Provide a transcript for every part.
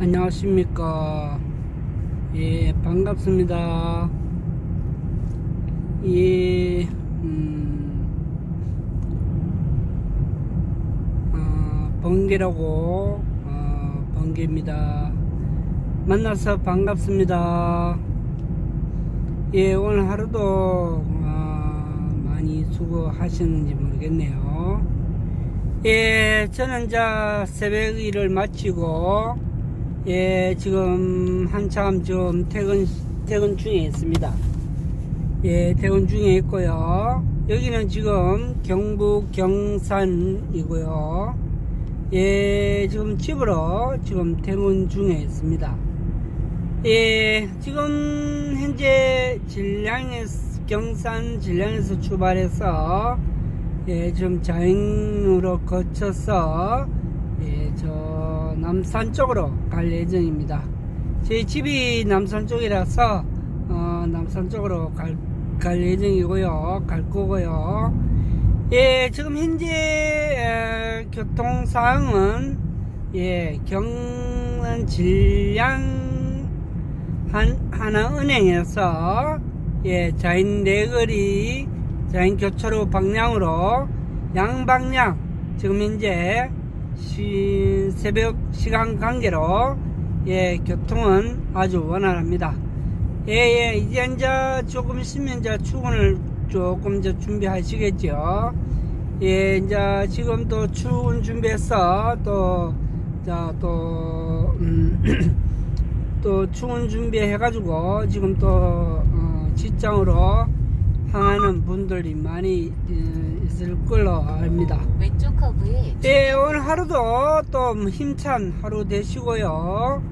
안녕하십니까. 예, 반갑습니다. 예, 음, 어, 번개라고, 어, 번개입니다. 만나서 반갑습니다. 예, 오늘 하루도, 어, 많이 수고하셨는지 모르겠네요. 예, 저는 자 새벽 일을 마치고, 예, 지금 한참 좀 퇴근, 퇴근 중에 있습니다. 예, 퇴근 중에 있고요. 여기는 지금 경북 경산이고요. 예, 지금 집으로 지금 퇴근 중에 있습니다. 예, 지금 현재 진량에서, 경산 진량에서 출발해서 예, 지금 자행으로 거쳐서 남산 쪽으로 갈 예정입니다. 제 집이 남산 쪽이라서 어, 남산 쪽으로 갈, 갈 예정이고요. 갈 거고요. 예, 지금 현재 에, 교통 상황은 예, 경남 질량 한 하나은행에서 예, 자인 내거리 자인 교차로 방향으로 양방향 지금 현재 시, 새벽 시간 관계로 예 교통은 아주 원활합니다. 예예 이제 이제 조금 있으면 이제 출근을 조금 이제 준비하시겠죠. 예 이제 지금 또 출근 준비해서 또 자또 음, 또 출근 준비해가지고 지금 또 어, 직장으로 향하는 분들이 많이 어, 있을 걸로 압니다. 왼쪽 커브에 예, 오늘 하루도 또 힘찬 하루 되시고요.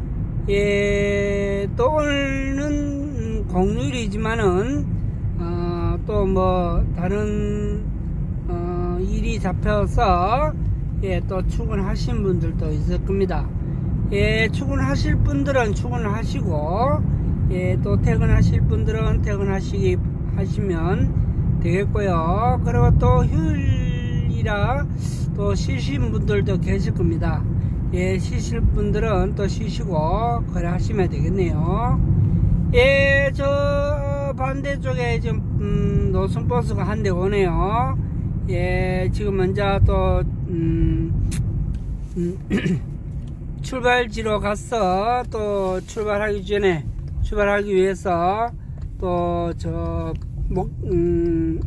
예, 또 오늘은 공휴일이지만은 어, 또뭐 다른 어, 일이 잡혀서 예, 또 출근하신 분들도 있을 겁니다. 예, 출근하실 분들은 출근하시고 예, 또 퇴근하실 분들은 퇴근하시기 하시면 되겠고요. 그리고 또 휴일이라 또 쉬신 분들도 계실 겁니다. 예, 쉬실 분들은 또 쉬시고 그래 하시면 되겠네요. 예, 저 반대쪽에 지금 음, 노선버스가 한 대 오네요. 예, 지금 먼저 또 음, 음, 출발지로 가서 또 출발하기 전에 출발하기 위해서 또저 목, 음,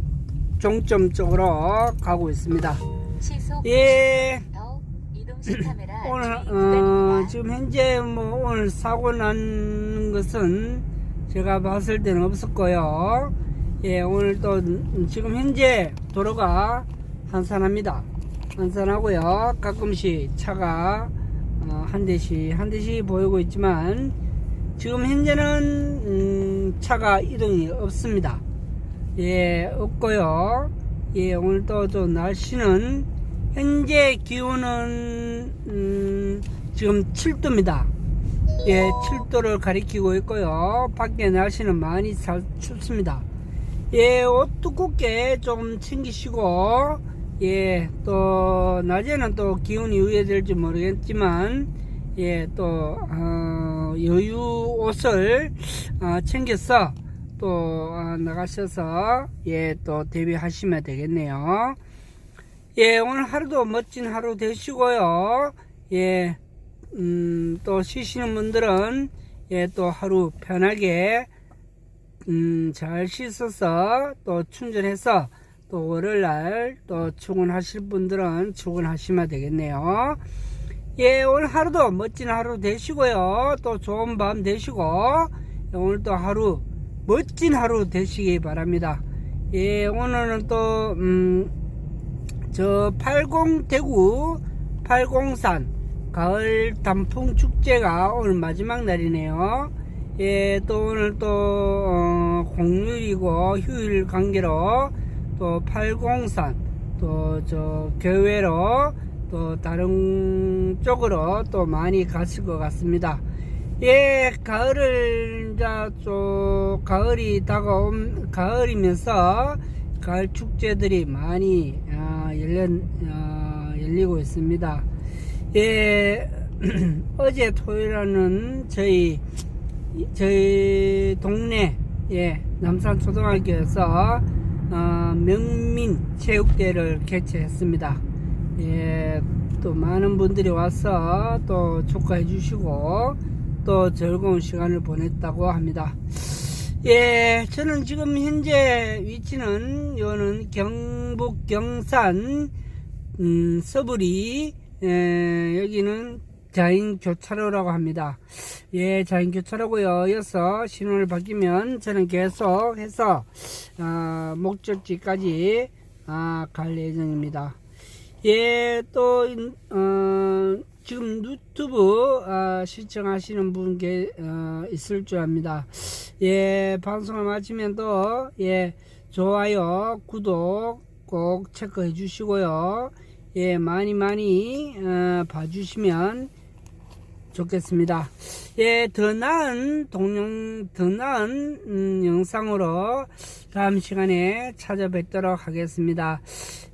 종점 쪽으로 가고 있습니다. 예, 90m 이동식 카메라 오늘, 어. 지금 현재 뭐 오늘 사고 난 것은 제가 봤을 때는 없었고요. 예, 오늘 또 음, 지금 현재 도로가 한산합니다. 한산하고요. 가끔씩 차가 어, 한 대씩 한 대씩 보이고 있지만 지금 현재는 음, 차가 이동이 없습니다. 예, 없고요. 예, 오늘 또좀 날씨는 현재 기온은 음, 지금 7도입니다. 예, 7도를 가리키고 있고요. 밖에 날씨는 많이 잘 춥습니다. 예, 옷 두껍게 좀 챙기시고, 예, 또, 낮에는 또 기온이 유예될지 모르겠지만, 예, 또, 어, 여유 옷을 어, 챙겨서 또 어, 나가셔서, 예, 또 대비하시면 되겠네요. 예, 오늘 하루도 멋진 하루 되시고요. 예, 음, 또 쉬시는 분들은, 예, 또 하루 편하게, 음, 잘 씻어서 또 충전해서 또 월요일날 또 출근하실 분들은 출근하시면 되겠네요. 예, 오늘 하루도 멋진 하루 되시고요. 또 좋은 밤 되시고, 오늘 또 하루, 멋진 하루 되시기 바랍니다. 예, 오늘은 또, 음, 저80 대구 80산 가을 단풍 축제가 오늘 마지막 날이네요. 예, 또 오늘 또 어, 공휴일이고 휴일 관계로 또 80산 또 저 교외로 또 다른 쪽으로 또 많이 갔을 것 같습니다. 예, 가을을 이제 또 가을이 다가옴 가을이면서 가을 축제들이 많이 아, 열려 아, 열리고 있습니다. 예, 어제 토요일에는 저희 저희 동네 예 남산 초등학교에서 어, 명민 체육대회를 개최했습니다. 예, 또 많은 분들이 와서 또 축하해 주시고 또 즐거운 시간을 보냈다고 합니다. 예, 저는 지금 현재 위치는 요는 경북 경산 음, 서부리 예, 여기는 자인 교차로라고 합니다. 예, 자인 교차로고요. 이어서 신호를 바뀌면 저는 계속 해서 아, 목적지까지 아, 갈 예정입니다. 예, 또 어, 지금 유튜브 아, 시청하시는 분 계, 어, 있을 줄 압니다. 예, 방송을 마치면 또 예, 좋아요, 구독 꼭 체크해 주시고요. 예, 많이 많이 어, 봐주시면 좋겠습니다. 예, 더 나은 동영, 더 나은 음, 영상으로 다음 시간에 찾아뵙도록 하겠습니다.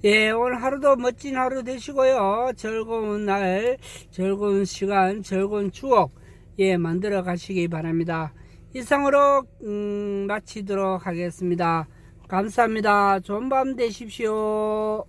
예, 오늘 하루도 멋진 하루 되시고요. 즐거운 날, 즐거운 시간, 즐거운 추억, 예, 만들어 가시기 바랍니다. 이상으로, 음, 마치도록 하겠습니다. 감사합니다. 좋은 밤 되십시오.